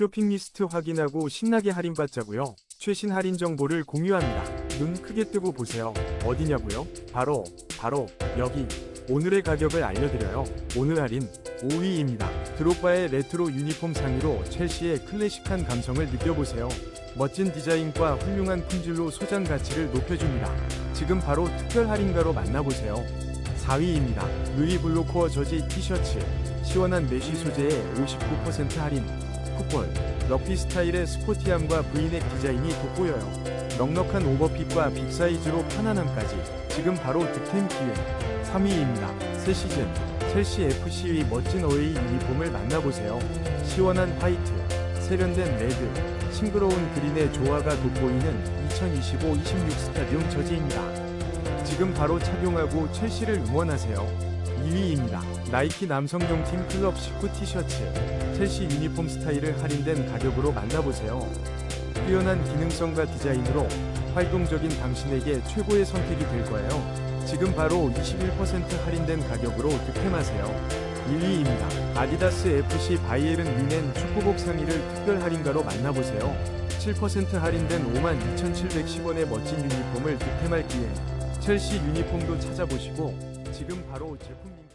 쇼핑 리스트 확인하고 신나게 할인받자고요. 최신 할인 정보를 공유합니다. 눈 크게 뜨고 보세요. 어디냐고요? 바로 바로 여기. 오늘의 가격을 알려드려요. 오늘 할인 5위입니다. 드롭바의 레트로 유니폼 상의로 첼시의 클래식한 감성을 느껴보세요. 멋진 디자인과 훌륭한 품질로 소장 가치를 높여줍니다. 지금 바로 특별 할인가로 만나보세요. 4위입니다. 루이 블로코어 저지 티셔츠. 시원한 메쉬 소재에 59% 할인. 풋볼. 럭비 스타일의 스포티함과 브이넥 디자인이 돋보여요. 넉넉한 오버핏과 빅 사이즈로 편안함까지. 지금 바로 득템 기회. 3위입니다. 새 시즌. 첼시 FC의 멋진 어웨이 유니폼을 만나보세요. 시원한 화이트, 세련된 레드, 싱그러운 그린의 조화가 돋보이는 2025-26 스타디움 저지입니다. 지금 바로 착용하고 첼시를 응원하세요. 2위입니다. 나이키 남성용 팀 클럽 19 티셔츠. 첼시 유니폼 스타일을 할인된 가격으로 만나보세요. 뛰어난 기능성과 디자인으로 활동적인 당신에게 최고의 선택이 될 거예요. 지금 바로 21% 할인된 가격으로 득템하세요. 1위입니다. 아디다스 FC 바이에른 뮤넨 축구복 상의를 특별 할인가로 만나보세요. 7% 할인된 52,710원의 멋진 유니폼을 득템할 기회. 첼시 유니폼도 찾아보시고 지금 바로 제품 링크